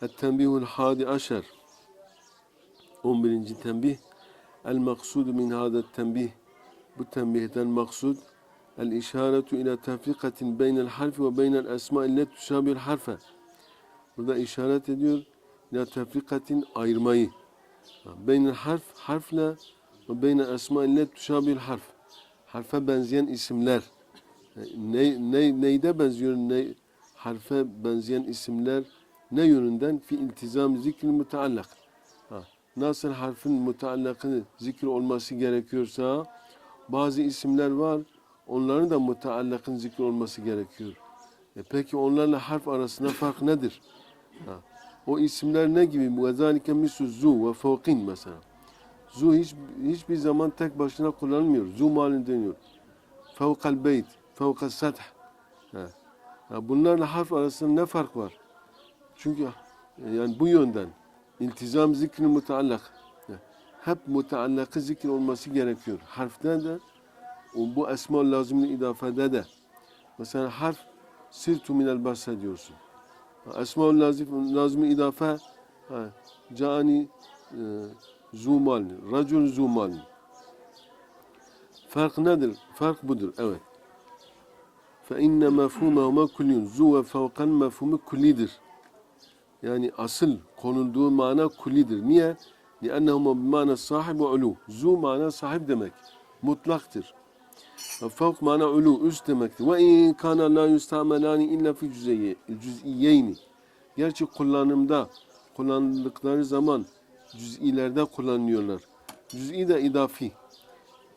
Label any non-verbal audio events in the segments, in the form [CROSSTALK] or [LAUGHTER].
Tembihul hadi aşer 11. tembih El maksudu min hada tembih Bu tembihden maksud El işaretu ila tefrikatin beynel harfi ve beynel esma ile tüşabihül harfe. Burada işaret ediyor ila tefrikatin ayırmayı. Beynel harf harfle ve beynel esma ile tüşabihül harf. Harfe benzeyen isimler. Ne, ne, neyde benziyor ne, harfe benzeyen isimler? Ne yönünden? Fi iltizam zikril müteallak. Nasıl harfin müteallakı zikir olması gerekiyorsa bazı isimler var. Onların da müteallakın zikir olması gerekiyor. E peki onlarla harf arasında fark nedir? Ha. O isimler ne gibi? Vezalike misu zu ve fevkin mesela. Zu hiç, hiçbir zaman tek başına kullanılmıyor. Zu malin deniyor. Fevkal beyt, fevkal sath. Ha. Ha. Bunlarla harf arasında ne fark var? Çünkü e, yani bu yönden iltizam zikri mutallak. Hep mutallakı zikir olması gerekiyor. Harfte de o bu esma lazımlı idafede de. Mesela harf sirtu minel basa diyorsun. Esma-ül lazım, lazım idafe ha, cani e, zumal, racul zumal. Fark nedir? Fark budur. Evet. İnne mefhumehuma kulliyun. Zu ve fevkan mefhumu kullidir Yani asıl konulduğu mana kullidir. Niye? لِأَنَّهُمَا بِمَانَ sahib ve ulu. Zu mana sahip demek. Mutlaktır. Ve Fevk mana ulu, üst demektir. Ve in kana la yustamelani illa fi cüz'iyeyni. Gerçi kullanımda, kullanıldıkları zaman cüz'ilerde kullanıyorlar. Cüz'i de idafi.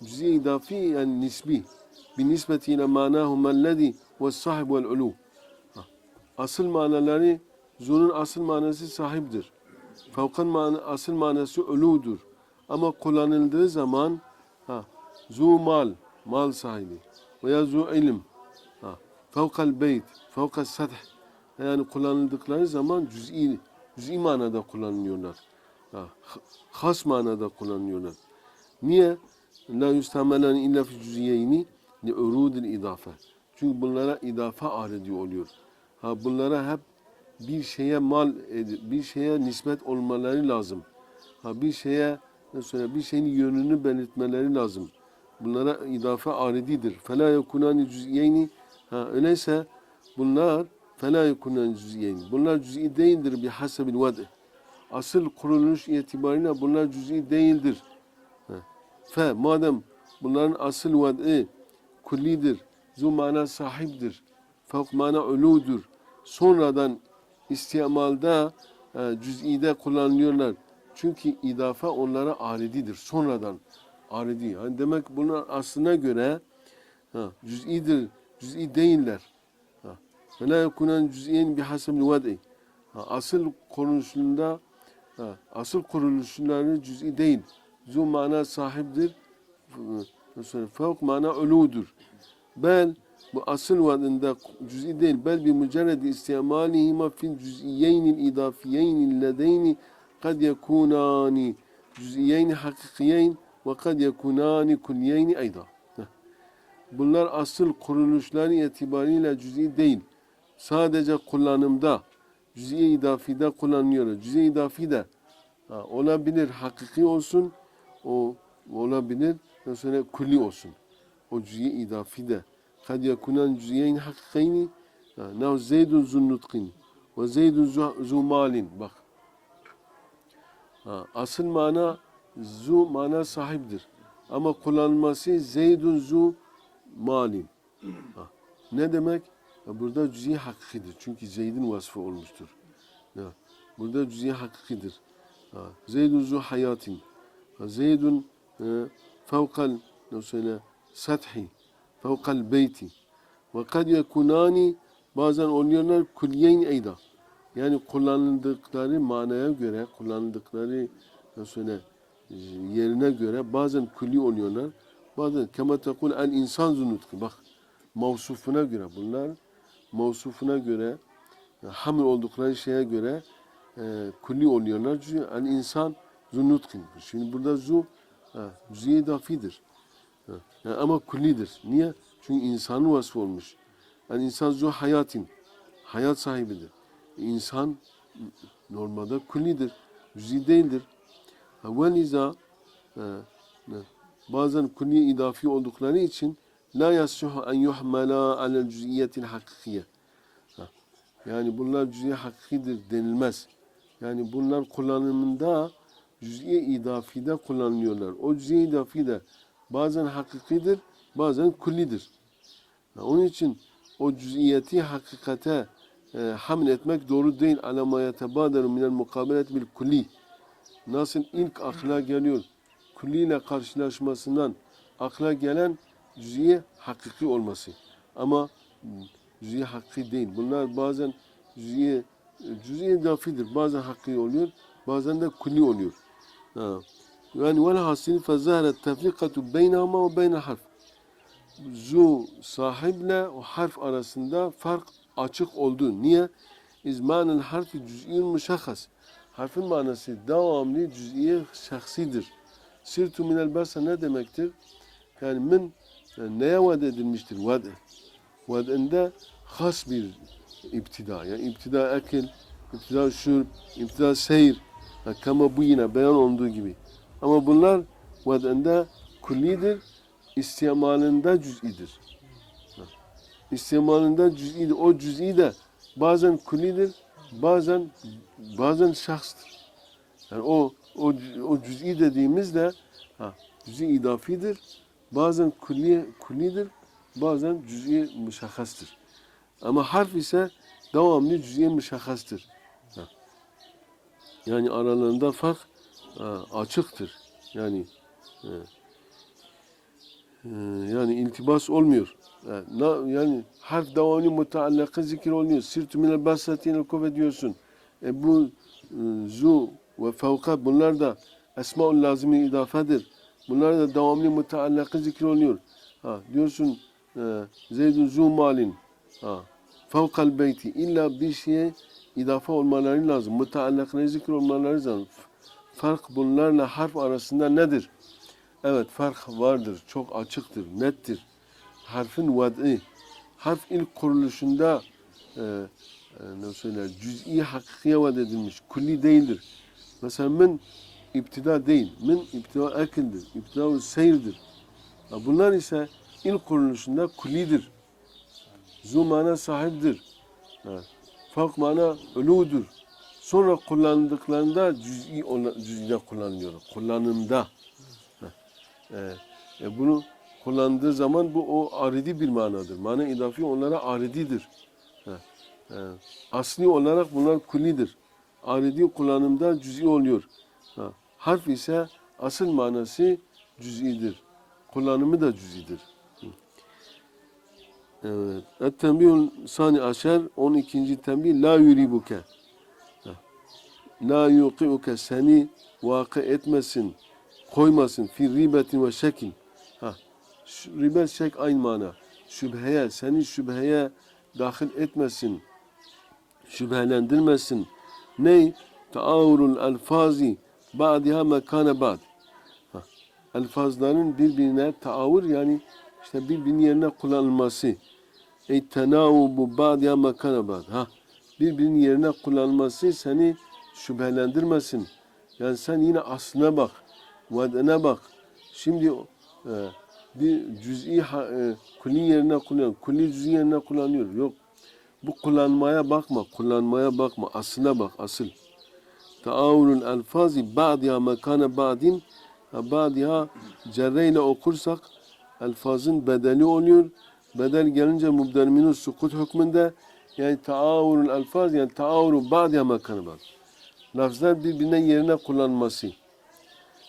Cüz'i idafi yani nisbi. Bin nisbeti ile manahumellezi ve sahib vel ulu. Asıl manaları, zunun asıl manası sahiptir. Fevkan mana, asıl manası uludur. Ama kullanıldığı zaman ha, zu mal, mal sahibi veya zu ilim, ha, fevkal beyt, fevkal sath yani kullanıldıkları zaman cüz'i, cüz'i manada kullanılıyorlar. Ha, has manada kullanıyorlar. Niye? La yustamelan illa fi cüz'iyeyni li urudil idafe. Çünkü bunlara idafe aredi oluyor. Ha bunlara hep bir şeye mal bir şeye nispet olmaları lazım. Ha bir şeye mesela bir şeyin yönünü belirtmeleri lazım. Bunlara idafe arididir. Fela yekunani cüz'iyeyni ha öyleyse bunlar fela yekunani cüz'iyeyni. Bunlar cüz'i değildir bir hasebil vad'i. Asıl kuruluş itibariyle bunlar cüz'i değildir. Ha. Fe madem bunların asıl vad'i kullidir, zu mana sahiptir, fevk mana uludur. Sonradan istimalda e, cüz'ide kullanılıyorlar. Çünkü idafe onlara arididir. Sonradan aridi. Yani demek bunlar aslına göre ha, cüz'idir, cüz'i değiller. Ve la yekunen cüz'iyen bihasebil vad'i. Asıl konusunda asıl kuruluşları cüz'i değil. Zu mana sahiptir. Mesela fevk mana uludur. Bel bu asıl vadinde cüz'i değil. Bel bi mücerredi istimalihima fil cüz'iyeynil idafiyeyni ledeyni kad yekunani cüz'iyeyni hakikiyeyn ve kad yekunani kulliyeyni ayda. Bunlar asıl kuruluşları itibariyle cüz'i değil. Sadece kullanımda cüz'i idafide kullanılıyor. Cüz'i idafide ha, olabilir hakiki olsun, o olabilir mesela kulli olsun. O cüz'i idafide. Kad yekunan cüz'iyeyn hakikayni Nav zeydun zunnutkin ve zeydun zu- zu malin. Bak. Ha, asıl mana zu mana sahiptir. Ama kullanılması zeydun zu malin. Ha, ne demek? Burada cüz'i hakikidir. Çünkü Zeyd'in vasfı olmuştur. Ya, burada cüz'i hakikidir. Ha, Zeydun zu hayatin. Ha, Zeydun e, fevkal mesela sathi, fevkal beyti. Ve kad yekunani bazen oluyorlar kulyeyn eyda. Yani kullanıldıkları manaya göre, kullanıldıkları söyle, e, yerine göre bazen külli oluyorlar. Bazen kema tekul el insan zunutki. Bak mevsufuna göre bunlar mevsufuna göre hamil oldukları şeye göre e, külli oluyorlar. Çünkü el insan zunutkin. Şimdi burada zu ha, cüziye idafidir. Yani ama küllidir. Niye? Çünkü insanın vasfı olmuş. Yani insan zu hayatin. Hayat sahibidir. İnsan normalde küllidir. Cüzi değildir. Ve liza e, bazen külliye idafi oldukları için la yasuhu en yuhmala alel cüziyetil hakikiye. Ha, Yani bunlar cüziye hakikidir denilmez. Yani bunlar kullanımında cüziye idafide kullanılıyorlar. O cüziye idafi de bazen hakikidir, bazen küllidir. Ha, Onun için o cüziyeti hakikate e, haml etmek doğru değil. Ala ma yetebaderu minel mukabelet bil kulli. Nasıl ilk akla geliyor, külliyle karşılaşmasından akla gelen cüziye hakiki olması. Ama cüziye hakiki değil. Bunlar bazen cüziye cüziye idafidir. Bazen hakiki oluyor, bazen de külli oluyor. Ha. Yani velhasıl fezaharet tefrikatu beynehuma ve beynel harf zu sahiple o harf arasında fark açık oldu. Niye? İzmanın harfi cüz'in müşahhas. Harfin manası devamlı cüz'iye şahsidir. Sirtu minel basa ne demektir? Yani min yani neye vaad edilmiştir? Vaad. Vaadinde has bir iptida. Yani iptida ekil, iptida şurb, iptida seyir. Ha, Kama bu yine beyan olduğu gibi. Ama bunlar vaadinde küllidir istimalında cüz'idir. İstimalında cüz'idir. O cüz'i de bazen küllidir, bazen bazen şahstır. Yani o o o cüz'i dediğimizde ha, cüz'i idafidir. Bazen külli küllidir, bazen cüz'i müşahhastır. Ama harf ise devamlı cüz'i müşahhastır. Ha. Yani aralarında fark açıktır. Yani yani iltibas olmuyor. Yani, harf devamlı mutaallakı zikir oluyor. Sirtü minel basatinel kuvve diyorsun. E bu e, zu ve fevka bunlar da esmaul lazimi idafedir. Bunlar da devamlı mutaallakı zikir oluyor. Ha, diyorsun e, Zeydun zu malin. Ha, fevkal beyti. İlla bir şeye idafe olmaları lazım. Mutaallakına zikir olmaları lazım. Fark bunlarla harf arasında nedir? Evet fark vardır. Çok açıktır, nettir. Harfin vad'i. Harf ilk kuruluşunda e, e, ne söyler, cüz'i hakikiye vaad edilmiş. Külli değildir. Mesela min iptida değil. Min iptida ekildir. İptida seyirdir. Bunlar ise ilk kuruluşunda küllidir. Zu mana sahiptir. Fark mana uludur. Sonra kullandıklarında cüz'i, cüz'de kullanılıyor. Kullanımda. E, e, bunu kullandığı zaman bu o aridi bir manadır. Mana idafi onlara arididir. E, asli olarak bunlar kullidir. Aridi kullanımda cüz'i oluyor. Ha, harf ise asıl manası cüz'idir. Kullanımı da cüz'idir. Evet. Et-tembihul sani aşer 12. tembih la yuribuke. La yuqiuke seni vakı etmesin koymasın fi ribetin ve şekin. Ha. Ribet şek aynı mana. Şüpheye, seni şüpheye dahil etmesin. Şüphelendirmesin. Ney? Taavurul elfazi ba'diha mekane ba'd. Elfazların birbirine taavur yani işte birbirinin yerine kullanılması. Ey tenavubu ba'diha mekane ba'd. Ha. Birbirinin yerine kullanılması seni şüphelendirmesin. Yani sen yine aslına bak vadene bak. Şimdi e, bir cüz'i e, kulli yerine kullanıyor. Kulli cüz'i yerine kullanıyor. Yok. Bu kullanmaya bakma. Kullanmaya bakma. Aslına bak. Asıl. Taavulul elfazi ba'diha mekane ba'din ha, ba'diha cerreyle okursak elfazın bedeli oluyor. Bedel gelince mubdelminin sukut hükmünde yani taavulul elfaz yani taavulu ba'diha mekane ba'd. Lafzlar birbirine yerine kullanması.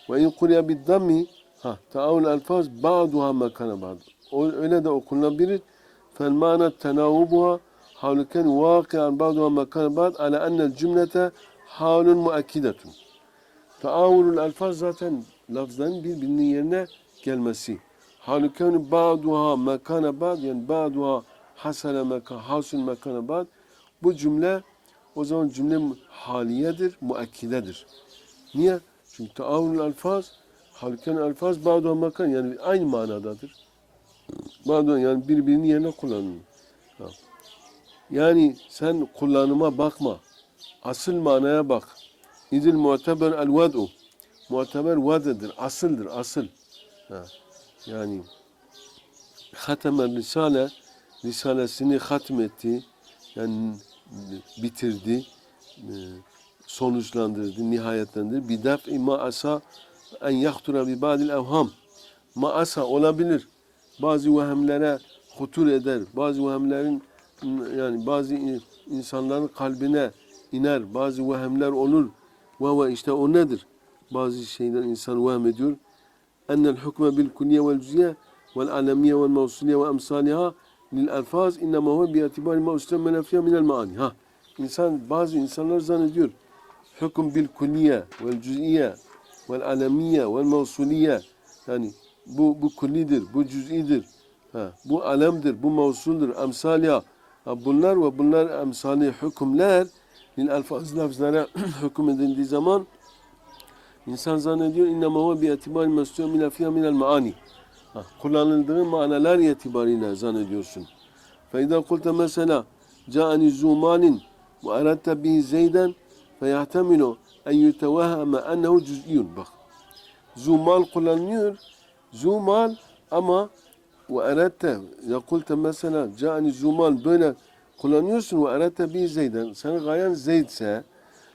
Ve in kuriya bid dammi ha taavul elfaz ba'duha mekane ba'd. O öyle de okunabilir. Fel mana tenavvubuha havluken vakian ba'duha mekan ba'd ala ennel cümlete halun muakkidetun. Taavulul elfaz zaten lafzların birbirinin yerine gelmesi. Halüken ba'duha mekana ba'd yani ba'duha hasale mekan hasul mekana ba'd bu cümle o zaman cümle haliyedir, muakkidedir. Niye? Çünkü taavulul elfaz halüken elfaz ba'duha mekan yani aynı manadadır. Ba'duha yani birbirinin yerine kullanılır. Ha. Yani sen kullanıma bakma. Asıl manaya bak. İzil muteber el ved'u. Muteber vededir, asıldır, asıl. Ha. Yani hatemer risale, risalesini hatmetti, yani bitirdi, e, sonuçlandırdı, nihayetlendirdi. Bir def'i ma'asa en yahtura bi ba'dil evham. Ma'asa olabilir. Bazı vehemlere hutur eder. Bazı vehemlerin yani bazı insanların kalbine iner. Bazı vehemler olur. Ve ve işte o nedir? Bazı şeyler insan vehm ediyor. Ennel hukme bil kulliye vel cüziye vel alemiye vel mevsuliye ve emsaliha lil elfaz innema huve bi itibari ma üstemmene fiyha minel maani. Ha. İnsan, bazı insanlar zannediyor. Hüküm bil kulliye vel cüziye vel alemiye vel mevsuliye. Yani bu, bu kullidir, bu cüz'idir. Ha. Bu alemdir, bu mevsuldur, emsaliha. Ha. Bunlar ve bunlar emsali hükümler lil elfaz lafzlara [CLEARS THROAT] hüküm edildiği zaman İnsan zannediyor innema huve bi etibari mestu'u min fiha min el maani. Ha, Kullanıldığı manalar itibariyle zannediyorsun. Feyda kulte mesela ca'ani zumanin ve eradte bihi zeyden feyahtemilu en yutevahhame ennehu cüz'iyun. Bak. Zumal kullanılıyor. Zumal ama ve eradte ya kulte mesela ca'ani zumal böyle kullanıyorsun ve eradte bihi zeyden. Senin gayen zeydse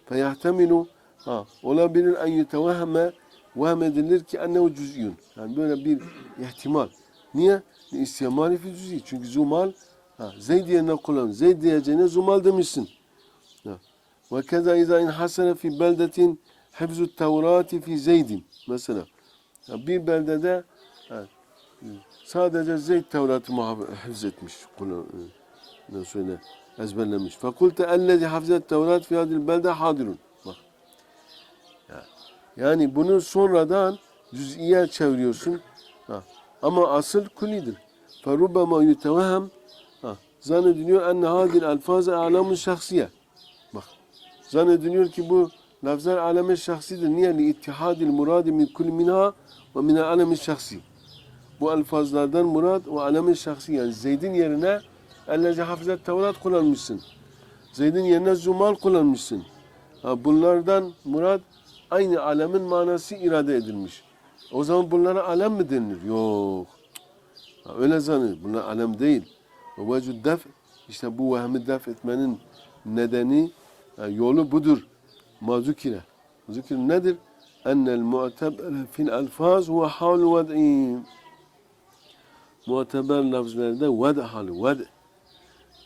feyahtemilu Ha, olabilir en yutevahhame vahm edilir ki ennehu cüz'iyun. Yani böyle bir ihtimal. Niye? İstimali fi cüz'i. Çünkü zumal ha, zeyd yerine kullan. Zeyd diyeceğine zumal demişsin. Ve keza izâ in hasene fi beldetin hifzu tevrati fi zeydin. Mesela bir beldede ha, sadece Zeyd Tevrat'ı muhaf- hifzetmiş. Kullan, e, ne söyle ezberlemiş. Fakulte ellezi hafizet Tevrat fi hadil belde hadirun. Yani bunu sonradan cüz'iye çeviriyorsun. Ha. Ama asıl kulidir. Yutevhem ha. Zannediliyor enne hadil elfazı alamun şahsiye. Bak. Zannediliyor ki bu lafzlar aleme şahsidir. Niye? Li ittihadil muradi min kul minha ve min alemi şahsi. Bu elfazlardan murad ve alemi şahsi. Yani Zeyd'in yerine ellezi hafizet Tevrat kullanmışsın. Zeyd'in yerine zumal kullanmışsın. Ha, bunlardan murad aynı alemin manası irade edilmiş. O zaman bunlara alem mi denilir? Yok. Öyle zannediyor. Bunlar alem değil. Ve vecud def, işte bu vehmi def etmenin nedeni, ha, yolu budur. Mazukire. Zikir nedir? Ennel mu'teber fil elfaz ve havlu ved'i. Mu'teber lafızlarda ved hali, ved.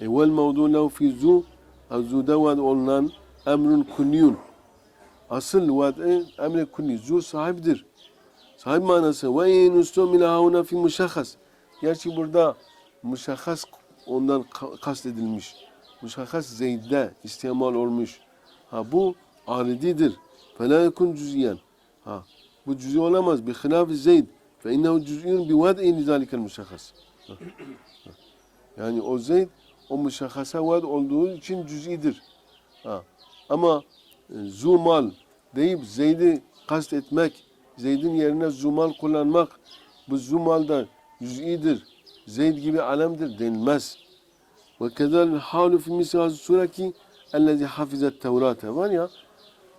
E vel mevdu lehu fi zu, zuda ved olunan emrun kulliyun. Asıl vad'e emre kulli zu sahibidir. Sahip manası ve in ustumila hauna fi muşahhas. Gerçi burada muşahhas ondan ka- kastedilmiş. Muşahhas Zeyd'de istimal olmuş. Ha bu arididir. Fela yekun cüz'iyen. Ha bu cüz'i olamaz. Bi hilaf Zeyd. Fe innehu cüz'iyun bi vad'i li zalikel muşahhas. Ha, ha. Yani o Zeyd o muşahhasa vad olduğu için cüz'idir. Ha. Ama zumal deyip Zeyd'i kast etmek, Zeyd'in yerine zumal kullanmak, bu zumal da cüz'idir, Zeyd gibi alemdir denilmez. Ve kedel halu fi misal sureki ellezi hafizet tevrate var ya,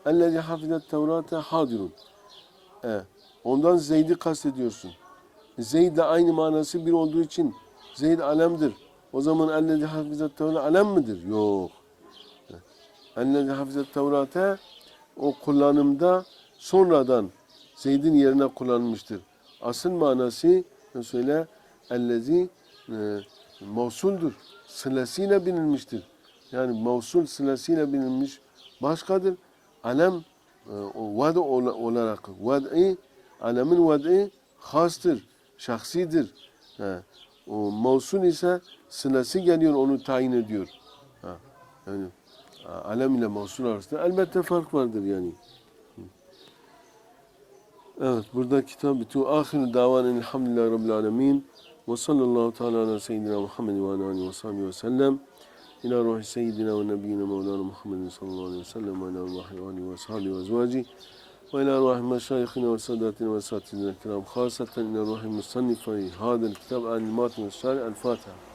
ellezi hafizet tevrate hadirun. E, ondan Zeyd'i kastediyorsun. Zeyd de aynı manası bir olduğu için Zeyd alemdir. O zaman ellezi hafizet tevrate alem midir? Yok. Ellezi hafizet tevrate o kullanımda sonradan Zeyd'in yerine kullanılmıştır. Asıl manası ne söyle ellezi e, mevsuldur. Sılesiyle bilinmiştir. Yani mevsul sılesiyle bilinmiş başkadır. Alem e, vad ola- olarak vad'i alemin vad'i hastır, şahsidir. He. O mevsul ise sılesi geliyor onu tayin ediyor. Yani alem ile mevsul arasında elbette fark vardır yani. Evet burada kitap bitiyor. Ahiru davan elhamdülillahi rabbil alemin. Ve sallallahu teala ala seyyidina Muhammed ve ala alihi ve sahbihi ve sellem. İlâ ruhi seyyidina ve nebiyyina mevlana Muhammedin sallallahu aleyhi ve sellem ve ilâ ruhi ve alihi ve sahbihi ve ezvaci. Ve ilâ ruhi meşayikhina ve sadatina ve satidina kiram. Khasatan ilâ ruhi musannifayı hadel kitab al-matim ve şari el-Fatiha.